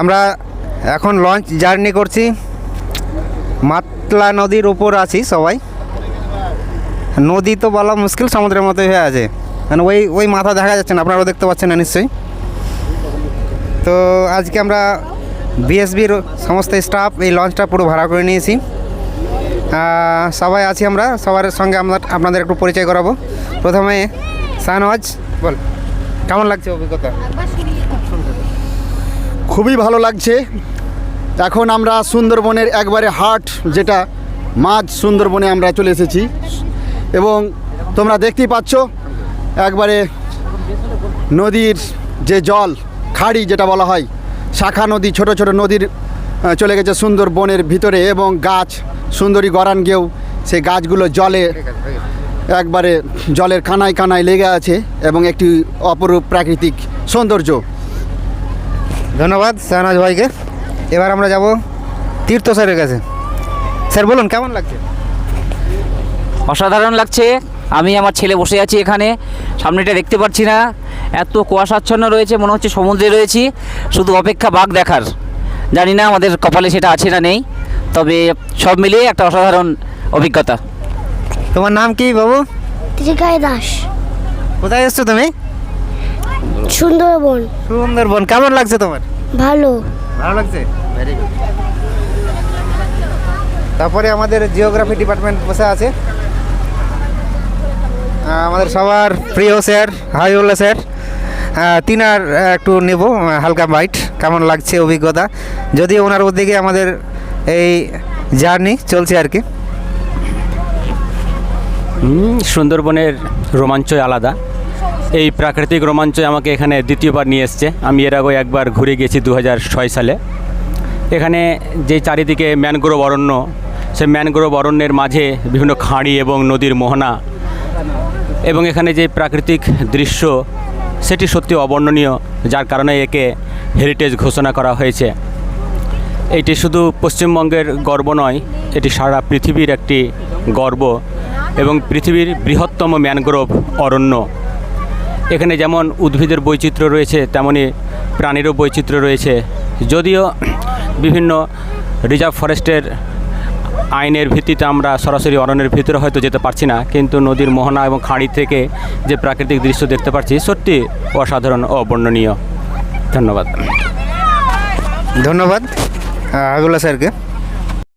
আমরা এখন launch journey করছি। মাতলা নদীর উপর আছি সবাই। নদী তো বলা মুশকিল, সমুদ্রের মতোই হয়ে আছে। মানে ওই ওই মাথা দেখা যাচ্ছে না, আপনারাও দেখতে পাচ্ছেন না নিশ্চয়ই। তো আজকে আমরা বিএসবির সমস্ত স্টাফ এই লঞ্চটা পুরো ভাড়া করে নিয়েছি। সবাই আছি আমরা, সবার সঙ্গে আমরা, আপনাদের একটু পরিচয় করাবো। প্রথমে শাহনওয়াজ, বল, কেমন লাগছে অভিজ্ঞতা? খুবই ভালো লাগছে। এখন আমরা সুন্দরবনের একবারে হাট, যেটা মাঝ সুন্দরবনে আমরা চলে এসেছি। এবং তোমরা দেখতেই পাচ্ছ, একবারে নদীর যে জল, খাড়ি যেটা বলা হয়, শাখা নদী, ছোট ছোট নদীর চলে গেছে সুন্দরবনের ভিতরে এবং গাছ, সুন্দরী গরান গেও সেই গাছগুলো জলে একবারে জলের কানায় কানায় লেগে আছে এবং একটি অপরূপ প্রাকৃতিক সৌন্দর্য। ধন্যবাদ শাহনাজ ভাইকে। এবার আমরা যাব তীর্থ স্যারের কাছে। স্যার বলুন কেমন লাগছে? অসাধারণ লাগছে। আমি আমার ছেলে বসে আছি এখানে। সামনেটা দেখতে পাচ্ছি না। এত কুয়াশাচ্ছন্ন রয়েছে মনে হচ্ছে সমুদ্রে রয়েছি। শুধু অপেক্ষা বাঘ দেখার। জানি না আমাদের কপালে সেটা আছে না নেই। তবে সব মিলিয়ে একটা অসাধারণ অভিজ্ঞতা। তোমার নাম কি বাবু? দাস। কোথায় এসছো তুমি? সুন্দরবন। সুন্দরবন কেমন লাগছে তোমার? ভালো। ভালো লাগছে? ভেরি গুড তারপরে আমাদের জিওগ্রাফি ডিপার্টমেন্ট বসে আছে। আমাদের সবার প্রিয় স্যার হাইউল্লা স্যার। তিনার একটু নেব হালকা বাইট কেমন লাগছে অভিজ্ঞতা? যদি ওনার ওদিকে আমাদের এই জার্নি চলছে আর কি। সুন্দরবনের রোমাঞ্চই আলাদা। এই প্রাকৃতিক রোমাঞ্চই আমাকে এখানে দ্বিতীয়বার নিয়ে এসছে। আমি এর আগে একবার ঘুরে গেছি দু হাজার ছয় সালে। এখানে যে চারিদিকে ম্যানগ্রোভ অরণ্য সে ম্যানগ্রোভ অরণ্যের মাঝে বিভিন্ন খাঁড়ি এবং নদীর মোহনা এবং এখানে যে প্রাকৃতিক দৃশ্য, সেটি সত্যি অবর্ণনীয়, যার কারণে একে হেরিটেজ ঘোষণা করা হয়েছে। এটি শুধু পশ্চিমবঙ্গের গর্ব নয়, এটি সারা পৃথিবীর একটি গর্ব এবং পৃথিবীর বৃহত্তম ম্যানগ্রোভ অরণ্য। এখানে যেমন উদ্ভিদের বৈচিত্র্য রয়েছে, তেমনি প্রাণীরও বৈচিত্র্য রয়েছে। যদিও বিভিন্ন রিজার্ভ ফরেস্টের আইনের ভিত্তিতে আমরা সরাসরি অরণ্যের ভিতরে হয়তো যেতে পারছি না, কিন্তু নদীর মোহনা এবং খাঁড়ি থেকে যে প্রাকৃতিক দৃশ্য দেখতে পাচ্ছি সত্যি অসাধারণ ও অবর্ণনীয়। ধন্যবাদ। ধন্যবাদ। আগুলা স্যারকে।